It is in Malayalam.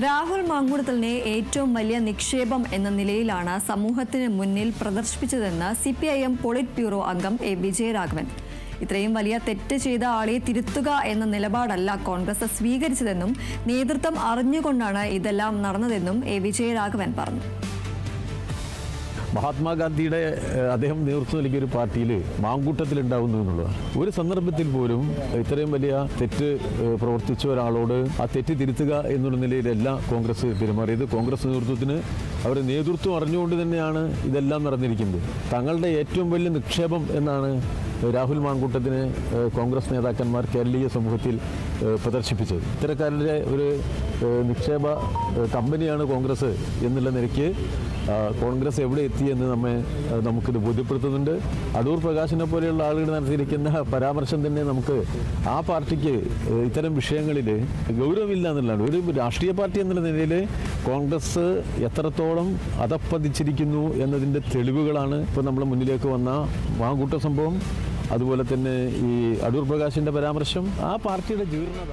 രാഹുൽ മാങ്കുടത്തലിനെ ഏറ്റവും വലിയ നിക്ഷേപം എന്ന നിലയിലാണ് സമൂഹത്തിന് മുന്നിൽ പ്രദർശിപ്പിച്ചതെന്ന് C P I M politburo അംഗം എ വിജയരാഘവൻ. ഇത്രയും വലിയ തെറ്റ് ചെയ്ത ആളെ തിരുത്തുക എന്ന നിലപാടല്ല കോൺഗ്രസ് സ്വീകരിച്ചതെന്നും നേതൃത്വം അറിഞ്ഞുകൊണ്ടാണ് ഇതെല്ലാം നടന്നതെന്നും എ വിജയരാഘവൻ പറഞ്ഞു. മഹാത്മാഗാന്ധിയുടെ അദ്ദേഹം നേതൃത്വം നൽകിയ ഒരു പാർട്ടിയിൽ മാങ്കൂട്ടത്തിലുണ്ടാവുന്നു എന്നുള്ളതാണ്. ഒരു സന്ദർഭത്തിൽ പോലും ഇത്രയും വലിയ തെറ്റ് പ്രവർത്തിച്ച ഒരാളോട് ആ തെറ്റ് തിരുത്തുക എന്നുള്ള നിലയിലല്ല കോൺഗ്രസ് പെരുമാറിയത്. കോൺഗ്രസ് നേതൃത്വത്തിന് അവരുടെ നേതൃത്വം അറിഞ്ഞുകൊണ്ട് തന്നെയാണ് ഇതെല്ലാം നടന്നിരിക്കുന്നത്. തങ്ങളുടെ ഏറ്റവും വലിയ നിക്ഷേപം എന്നാണ് രാഹുൽ മാങ്കൂട്ടത്തിന് ഏഹ്, കോൺഗ്രസ് നേതാക്കന്മാർ കേരളീയ സമൂഹത്തിൽ പ്രദർശിപ്പിച്ചത്. ഇത്തരക്കാരുടെ ഒരു നിക്ഷേപ കമ്പനിയാണ് കോൺഗ്രസ് എന്നുള്ള നിലയ്ക്ക് കോൺഗ്രസ് എവിടെ എത്തി എന്ന് നമ്മെ നമുക്കിത് ബോധ്യപ്പെടുത്തുന്നുണ്ട്. അടൂർ പ്രകാശിനെ പോലെയുള്ള ആളുകൾ നടത്തിയിരിക്കുന്ന പരാമർശം തന്നെ നമുക്ക് ആ പാർട്ടിക്ക് ഇത്തരം വിഷയങ്ങളിൽ ഗൗരവമില്ല എന്നുള്ളതാണ്. ഒരു രാഷ്ട്രീയ പാർട്ടി എന്നുള്ള നിലയിൽ കോൺഗ്രസ് എത്രത്തോളം അതപ്പതിച്ചിരിക്കുന്നു എന്നതിന്റെ തെളിവുകളാണ് ഇപ്പോൾ നമ്മുടെ മുന്നിലേക്ക് വന്ന മാങ്കൂട്ട സംഭവം. അതുപോലെ തന്നെ ഈ അടൂർ പ്രകാശിന്റെ പരാമർശം ആ പാർട്ടിയുടെ ജീർണത.